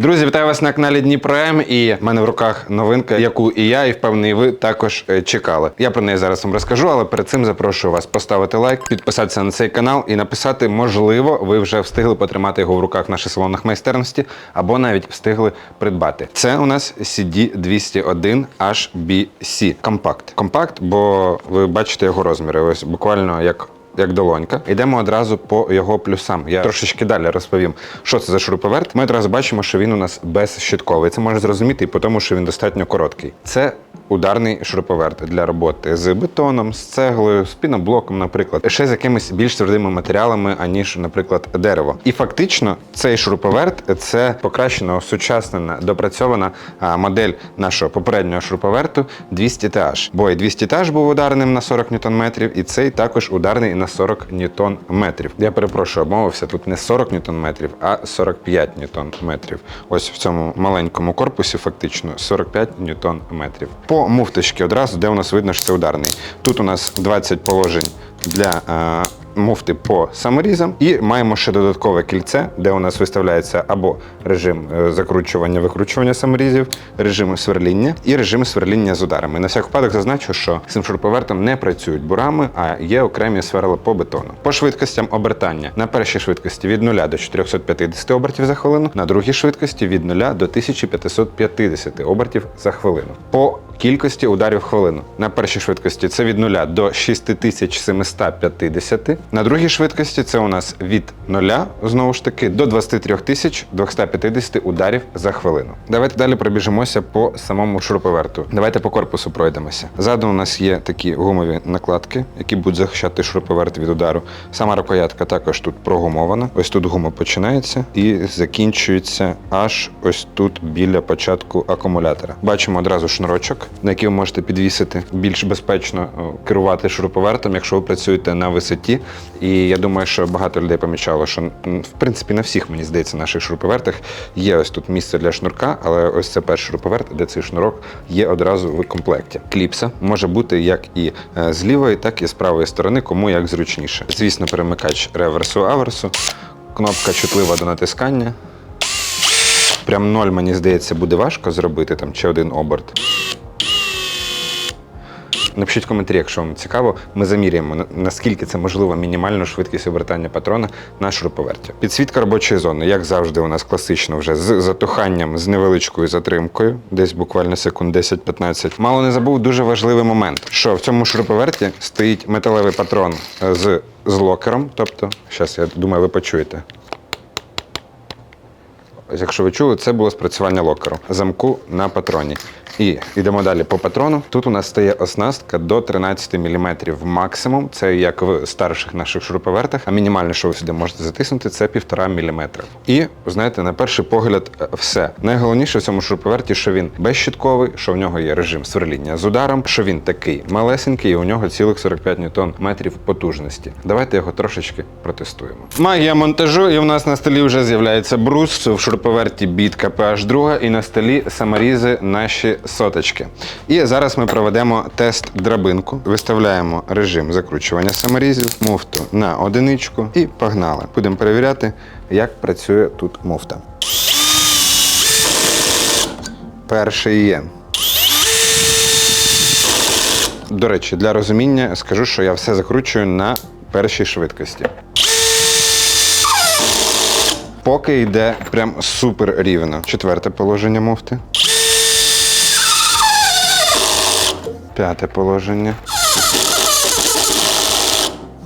Друзі, вітаю вас на каналі Дніпром. І в мене в руках новинка, яку і я, і впевнений, ви також е, чекали. Я про неї зараз вам розкажу, але перед цим запрошую вас поставити лайк, підписатися на цей канал і написати, можливо, ви вже встигли потримати його в руках в наших салонах майстерності, або навіть встигли придбати. Це у нас CD201 HBC компакт. Компакт, бо ви бачите його розміри. Ось буквально як як долонька. Йдемо одразу по його плюсам. Я трошечки далі розповім, що це за шуруповерт. Ми одразу бачимо, що він у нас безщитковий. Це можна зрозуміти і по тому, що він достатньо короткий. Це ударний шуруповерт для роботи з бетоном, з цеглою, з піноблоком, наприклад, ще з якимись більш твердими матеріалами, аніж, наприклад, дерево. І фактично цей шуруповерт це покращена, осучаснена, допрацьована модель нашого попереднього шуруповерту 200 TH. Бо і 200 TH був ударним на 40 ньютон-метрів, і цей також ударний на 40 ньютон-метрів. Я перепрошую, обмовився тут не 40 ньютон-метрів, а 45 ньютон-метрів. Ось в цьому маленькому корпусі фактично 45 ньютон-метрів. По муфточці одразу, де у нас видно, що це ударний. Тут у нас 20 положень для е, муфти по саморізам, і маємо ще додаткове кільце, де у нас виставляється або режим е, закручування, викручування саморізів, режим сверління і режим сверління з ударами. На всяк випадок зазначу, що цим шуруповертом не працюють бурами, а є окремі сверла по бетону. По швидкостям обертання на першій швидкості від 0 до 450 обертів за хвилину, на другій швидкості від 0 до 1550 обертів за хвилину. По кількості ударів в хвилину. На першій швидкості це від 0 до 6750. На другій швидкості це у нас від 0, знову ж таки, до 23 250 ударів за хвилину. Давайте далі пробіжимося по самому шуруповерту. Давайте по корпусу пройдемося. Ззаду у нас є такі гумові накладки, які будуть захищати шуруповерт від удару. Сама рукоятка також тут прогумована. Ось тут гума починається і закінчується аж ось тут біля початку акумулятора. Бачимо одразу шнурочок, на який ви можете підвісити більш безпечно керувати шуруповертом, якщо ви працюєте на висоті. І я думаю, що багато людей помічало, що в принципі на всіх, мені здається, наших шуруповертах є ось тут місце для шнурка, але ось це перший шуруповерт, де цей шнурок є одразу в комплекті. Кліпса може бути як і е, з лівої, так і з правої сторони, кому як зручніше. Звісно, перемикач реверсу аверсу, кнопка чутлива до натискання. Прям ноль, мені здається, буде важко зробити там чи один оберт. Напишіть в коментарі, якщо вам цікаво, ми заміряємо, наскільки це можливо мінімальну швидкість обертання патрона на шуруповерті. Підсвітка робочої зони, як завжди, у нас класично вже з затуханням, з невеличкою затримкою, десь буквально секунд 10-15. Мало не забув дуже важливий момент, що в цьому шуруповерті стоїть металевий патрон з, з локером. Тобто, зараз я думаю, ви почуєте. Якщо ви чули, це було спрацювання локеру замку на патроні. І йдемо далі по патрону. Тут у нас стає оснастка до 13 мм максимум. Це як в старших наших шуруповертах. А мінімальне, що ви сюди можете затиснути, це 1,5 мм. І знаєте, на перший погляд, е, все. Найголовніше в цьому шуруповерті, що він безщитковий, що в нього є режим сверління з ударом, що він такий малесенький, і у нього цілих 45 ньютон метрів потужності. Давайте його трошечки протестуємо. Магія монтажу, і в нас на столі вже з'являється брус в шуруповерті біт PH 2 і на столі саморізи наші соточки. І зараз ми проведемо тест драбинку. Виставляємо режим закручування саморізів, муфту на одиничку і погнали. Будемо перевіряти, як працює тут муфта. Перший є. До речі, для розуміння скажу, що я все закручую на першій швидкості. Поки йде прям супер рівно. Четверте положення муфти. П'яте положення.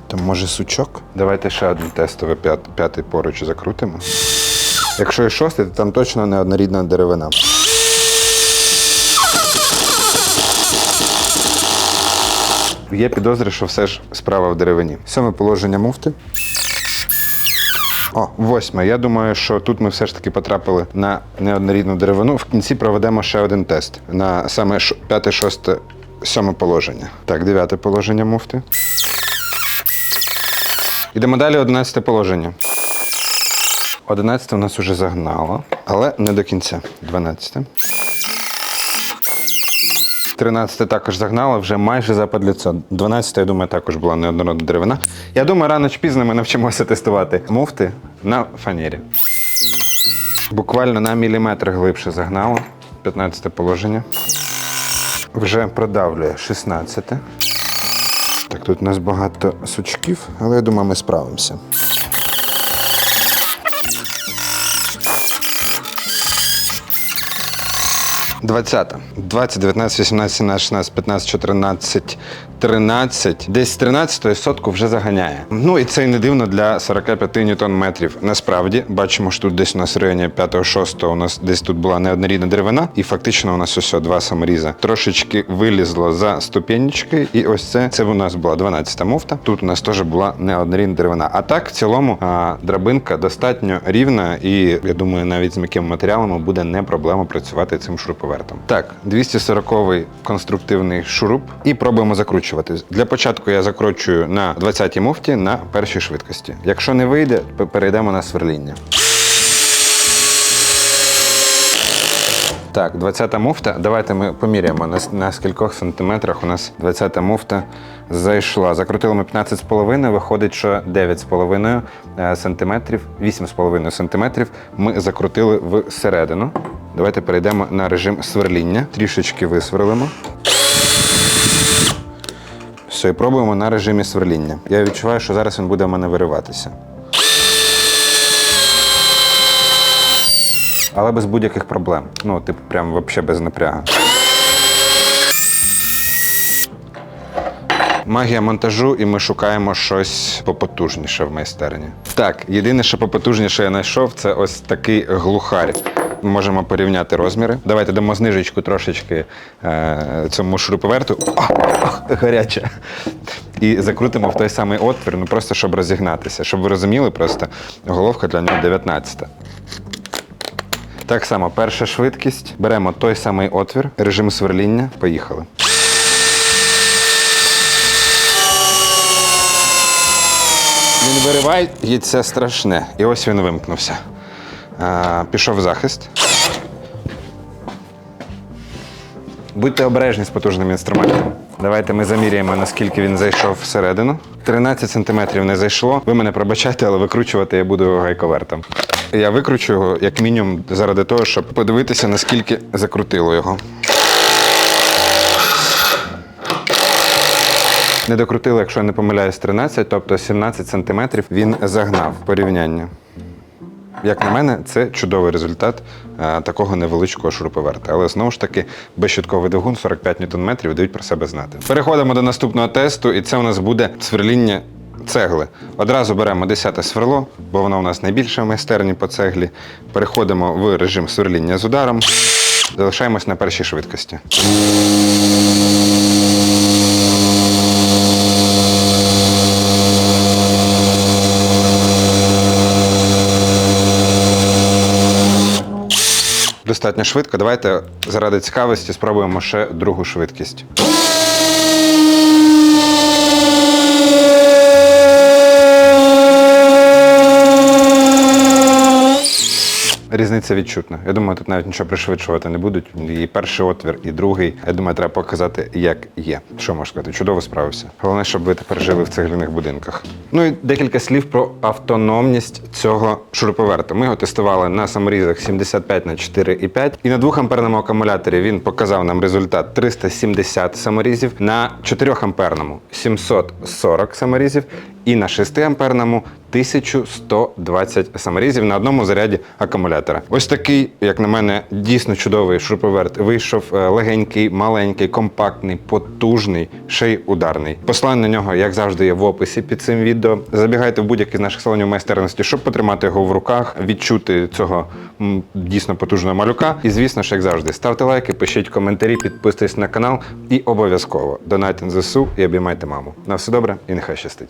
Там може сучок? Давайте ще один тестове п'ятий поруч закрутимо. Якщо і шостий, то там точно не однорідна деревина. Є підозри, що все ж справа в деревині. Сьоме положення муфти. О, восьме. Я думаю, що тут ми все ж таки потрапили на неоднорідну деревину. В кінці проведемо ще один тест на саме п'яте, шосте, сьоме положення. Так, дев'яте положення муфти. Йдемо далі, одинадцяте положення. Одинадцяте у нас уже загнало, але не до кінця. Дванадцяте. 13 також загнала, вже майже за падліцо. 12 я думаю, також була неоднородна деревина. Я думаю, рано чи пізно ми навчимося тестувати муфти на фанері. Буквально на міліметр глибше загнало. 15 положення. Вже продавлює 16. Так, тут у нас багато сучків, але я думаю, ми справимося. Двадцята. 20, 19, 18, 17, 16, 15, 14, 13. Десь з 13 сотку вже заганяє. Ну і це й не дивно для 45 ньютон метрів. Насправді, бачимо, що тут десь у нас в районі 5-6 у нас десь тут була неоднорідна деревина, і фактично у нас ось два саморіза. Трошечки вилізло за ступенечки, і ось це, це у нас була 12-та муфта. Тут у нас теж була неоднорідна деревина. А так, в цілому, а, драбинка достатньо рівна, і я думаю, навіть з м'якими матеріалами буде не проблема працювати цим шуруповертом. Так, 240-й конструктивний шуруп, і пробуємо закручувати. Для початку я закручую на 20-й муфті на першій швидкості. Якщо не вийде, перейдемо на сверління. Так, 20-та муфта. Давайте ми поміряємо, на, на скількох сантиметрах у нас 20-та муфта зайшла. Закрутили ми 15,5, виходить, що 9,5 е, сантиметрів, 8,5 сантиметрів ми закрутили всередину. Давайте перейдемо на режим сверління. Трішечки висверлимо. Все, і пробуємо на режимі сверління. Я відчуваю, що зараз він буде в мене вириватися. Але без будь-яких проблем. Ну, типу, прям взагалі без напрягу. Магія монтажу, і ми шукаємо щось попотужніше в майстерні. Так, єдине, що попотужніше я знайшов, це ось такий глухарь. Можемо порівняти розміри. Давайте дамо знижечку трошечки е, цьому шуруповерту. О, гаряче. І закрутимо в той самий отвір, ну просто щоб розігнатися. Щоб ви розуміли, просто головка для нього 19. Так само, перша швидкість. Беремо той самий отвір, режим сверління. Поїхали. Він вириває, і це страшне. І ось він вимкнувся. Пішов захист. Будьте обережні з потужним інструментом. Давайте ми заміряємо, наскільки він зайшов всередину. 13 сантиметрів не зайшло. Ви мене пробачайте, але викручувати я буду гайковертом. Я викручу його як мінімум заради того, щоб подивитися, наскільки закрутило його. Не докрутили, якщо я не помиляюсь, 13, тобто 17 сантиметрів він загнав порівняння. Як на мене, це чудовий результат е, такого невеличкого шуруповерта. Але знову ж таки, безщитковий двигун 45 Нм дають про себе знати. Переходимо до наступного тесту, і це у нас буде сверління цегли. Одразу беремо 10 сверло, бо воно у нас найбільше в майстерні по цеглі. Переходимо в режим сверління з ударом. Залишаємось на першій швидкості. Достатньо швидко. Давайте заради цікавості спробуємо ще другу швидкість. Різниця відчутна. Я думаю, тут навіть нічого пришвидшувати не будуть. І перший отвір, і другий. Я думаю, треба показати, як є. Що можна сказати? Чудово справився. Головне, щоб ви тепер жили в цегляних будинках. Ну і декілька слів про автономність цього шуруповерта. Ми його тестували на саморізах 75 на 4,5. І на 2 амперному акумуляторі він показав нам результат 370 саморізів, на 4 амперному 740 саморізів, і на 6 амперному 1120 саморізів на одному заряді акумулятора. Ось такий, як на мене, дійсно чудовий шуруповерт. Вийшов е, легенький, маленький, компактний, потужний, ще й ударний. Посилання на нього, як завжди, є в описі під цим відео. Забігайте в будь-який з наших салонів майстерності, щоб потримати його в руках, відчути цього дійсно потужного малюка. І звісно ж, як завжди, ставте лайки, пишіть коментарі, підписуйтесь на канал і обов'язково донайте на ЗСУ і обіймайте маму. На все добре і нехай щастить.